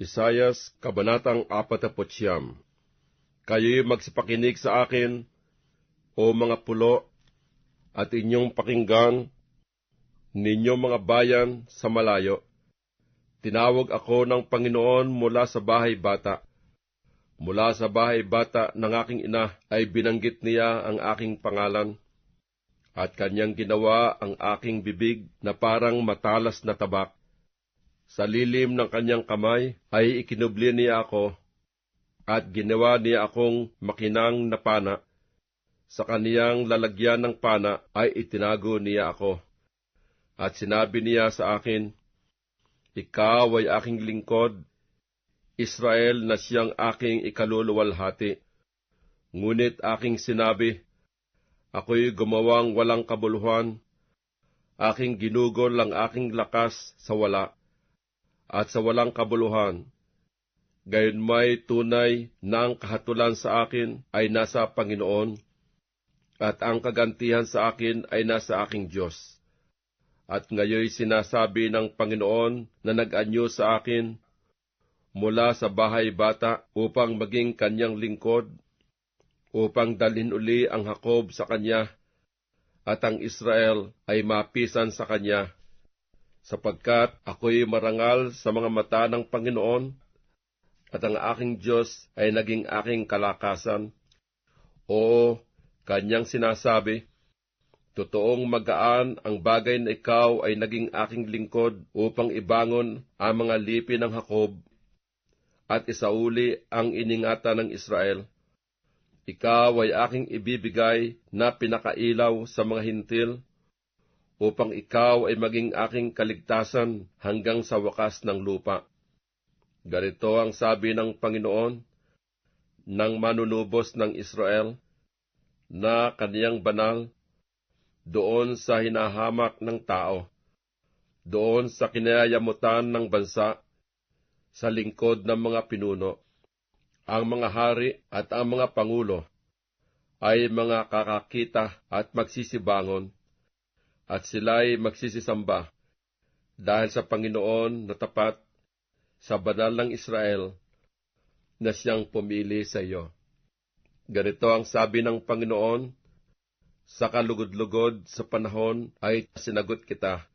Isayas, Kabanatang 49 Kayo'y magsipakinig sa akin, o mga pulo, at inyong pakinggan, ninyo mga bayan sa malayo. Tinawag ako ng Panginoon mula sa bahay bata. Mula sa bahay bata ng aking ina ay binanggit niya ang aking pangalan, at kanyang ginawa ang aking bibig na parang matalas na tabak. Sa lilim ng kanyang kamay ay ikinubli niya ako, at ginawa niya akong makinang na pana. Sa kaniyang lalagyan ng pana ay itinago niya ako. At sinabi niya sa akin, Ikaw ay aking lingkod, Israel na siyang aking ikaluluwalhati. Ngunit aking sinabi, Ako'y gumawang walang kabuluhan, aking ginugol ang aking lakas sa wala, at sa walang kabuluhan. Gayon may tunay na ang kahatulan sa akin ay nasa Panginoon, at ang kagantihan sa akin ay nasa aking Diyos. At ngayoy sinasabi ng Panginoon na nag-anyo sa akin, mula sa bahay bata upang maging kanyang lingkod, upang dalhin uli ang Hakob sa kanya, at ang Israel ay mapisan sa kanya, sapagkat ako'y marangal sa mga mata ng Panginoon, at ang aking Diyos ay naging aking kalakasan. Oo, kanyang sinasabi, Totoong magaan ang bagay na ikaw ay naging aking lingkod upang ibangon ang mga lipi ng Hakob at isauli ang iningatan ng Israel. Ikaw ay aking ibibigay na pinakailaw sa mga hintil, upang ikaw ay maging aking kaligtasan hanggang sa wakas ng lupa. Ganito ang sabi ng Panginoon, ng manunubos ng Israel, na kaniyang banal, doon sa hinahamak ng tao, doon sa kinayamutan ng bansa, sa lingkod ng mga pinuno. Ang mga hari at ang mga pangulo ay mga kakakita at magsisibangon, at sila'y magsisisamba dahil sa Panginoon na tapat sa banal ng Israel na siyang pumili sa iyo. Ganito ang sabi ng Panginoon, sa kalugod-lugod sa panahon ay sinagot kita,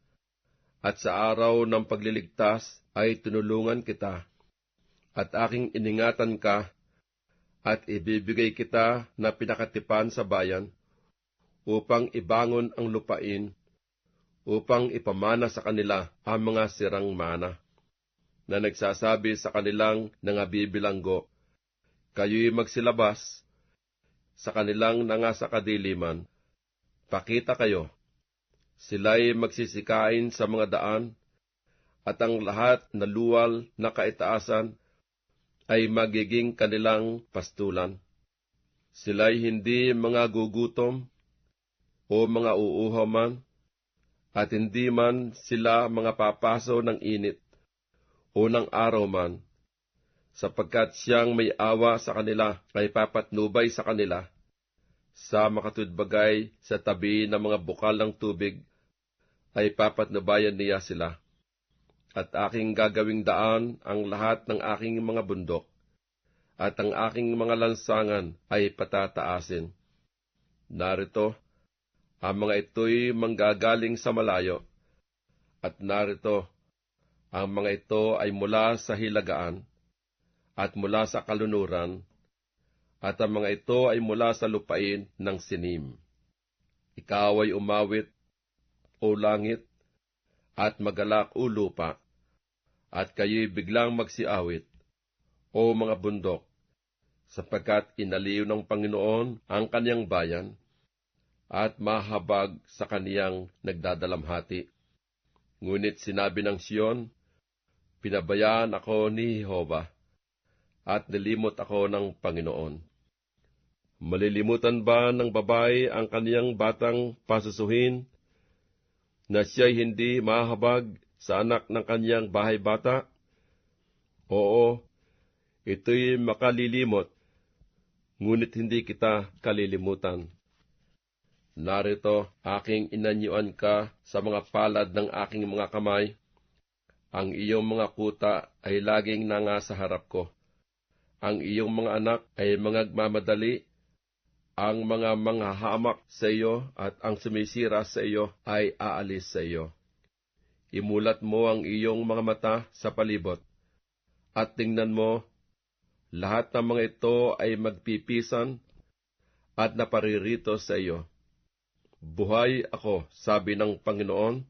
at sa araw ng pagliligtas ay tinulungan kita, at aking iningatan ka, at ibibigay kita na pinakatipan sa bayan, upang ibangon ang lupain, upang ipamana sa kanila ang mga sirang mana, na nagsasabi sa kanilang nangabibilanggo, kayo'y magsilabas sa kanilang nangasakadiliman, pakita kayo, sila'y magsisikain sa mga daan, at ang lahat na luwal na kaitaasan ay magiging kanilang pastulan. Sila'y hindi mga gugutom o mga uuhaw man, at hindi man sila mga papaso ng init o ng araw man, sapagkat siyang may awa sa kanila ay papatnubay sa kanila sa makatudbagay sa tabi ng mga bukal ng tubig ay papatnubayan niya sila at aking gagawing daan ang lahat ng aking mga bundok, at ang aking mga lansangan ay patataasin. Narito, ang mga ito'y manggagaling sa malayo, at narito, ang mga ito ay mula sa hilagaan, at mula sa kalunuran, at ang mga ito ay mula sa lupain ng sinim. Ikaw ay umawit, o langit, at magalak o lupa, at kayo'y biglang magsiawit, o mga bundok, sapagkat inaliw ng Panginoon ang kaniyang bayan, at mahabag sa kaniyang nagdadalamhati. Ngunit sinabi ng Siyon, Pinabayaan ako ni Jehova, at nilimot ako ng Panginoon. Malilimutan ba ng babae ang kaniyang batang pasusuhin, na siya'y hindi mahabag sa anak ng kanyang bahay bata? Oo, ito'y makalilimot, ngunit hindi kita kalilimutan. Narito, aking inanyuan ka sa mga palad ng aking mga kamay, Ang iyong mga kuta ay laging nanga sa harap ko. Ang iyong mga anak ay mga mamadali. Ang mga manghahamak sa iyo at ang sumisira sa iyo ay aalis sa iyo. Imulat mo ang iyong mga mata sa palibot. At tingnan mo, lahat ng mga ito ay magpipisan at naparirito sa iyo. Buhay ako, sabi ng Panginoon.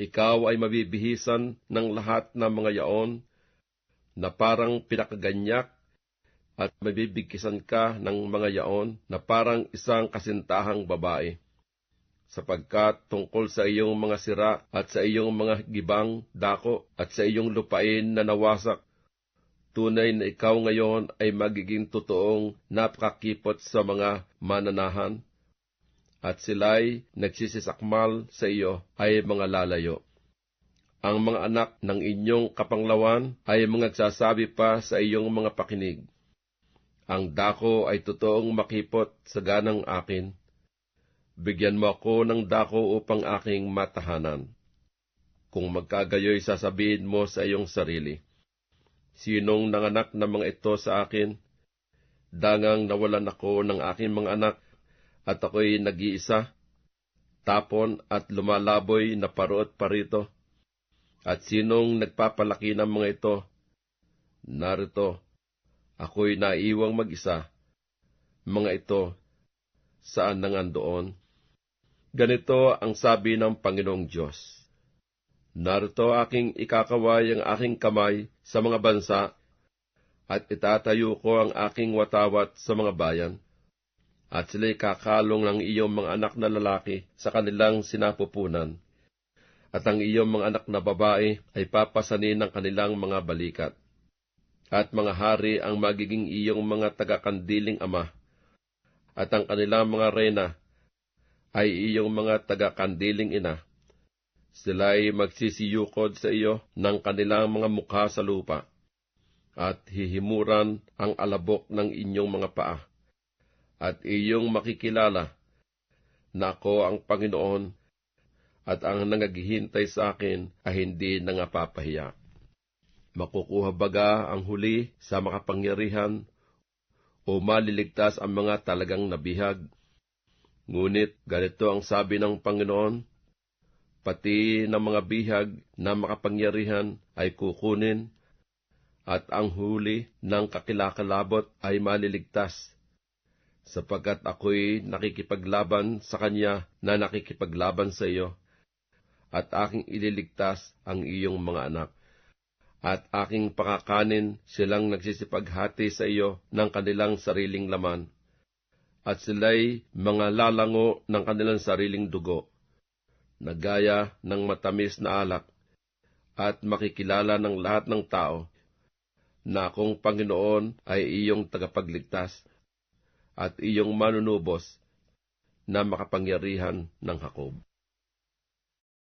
Ikaw ay mabibihisan ng lahat ng mga yaon na parang pinakaganyak at mabibigkisan ka ng mga yaon na parang isang kasintahang babae. Sapagkat tungkol sa iyong mga sira at sa iyong mga gibang dako at sa iyong lupain na nawasak, tunay na ikaw ngayon ay magiging totoong napakakipot sa mga mananahan at sila'y nagsisisakmal sa iyo ay mga lalayo. Ang mga anak ng inyong kapanglawan ay mga nagsasabi pa sa iyong mga pakinig. Ang dako ay totoong makipot sa ganang akin. Bigyan mo ako ng dako upang aking matahanan. Kung magkagayoy sasabihin mo sa iyong sarili, Sinong nanganak na mga ito sa akin? Dangang nawalan ako ng aking mga anak at ako'y nag-iisa, tapon at lumalaboy na paro't parito. At sinong nagpapalaki ng mga ito? Narito, ako'y naiwang mag-isa. Mga ito, saan nangandoon? Ganito ang sabi ng Panginoong Diyos. Narito aking ikakaway ang aking kamay sa mga bansa, at itatayo ko ang aking watawat sa mga bayan at sila'y kakalong ng iyong mga anak na lalaki sa kanilang sinapupunan, at ang iyong mga anak na babae ay papasanin ng kanilang mga balikat. At mga hari ang magiging iyong mga tagakandiling ama, at ang kanilang mga reyna ay iyong mga tagakandiling ina. Sila'y magsisiyukod sa iyo ng kanilang mga mukha sa lupa, at hihimuran ang alabok ng inyong mga paa at iyong makikilala na ako ang Panginoon at ang nangaghihintay sa akin ay hindi nangapapahiya. Makukuha baga ang huli sa makapangyarihan o maliligtas ang mga talagang nabihag. Ngunit ganito ang sabi ng Panginoon, pati ng mga bihag na makapangyarihan ay kukunin, at ang huli ng kakilakalabot ay maliligtas sapagkat ako'y nakikipaglaban sa kanya na nakikipaglaban sa iyo, at aking ililigtas ang iyong mga anak. At aking pakakanin silang nagsisipaghati sa iyo ng kanilang sariling laman, at sila'y mga lalango ng kanilang sariling dugo, na gaya ng matamis na alak, at makikilala ng lahat ng tao na akong Panginoon ay iyong tagapagligtas at iyong manunubos na makapangyarihan ng Hakob.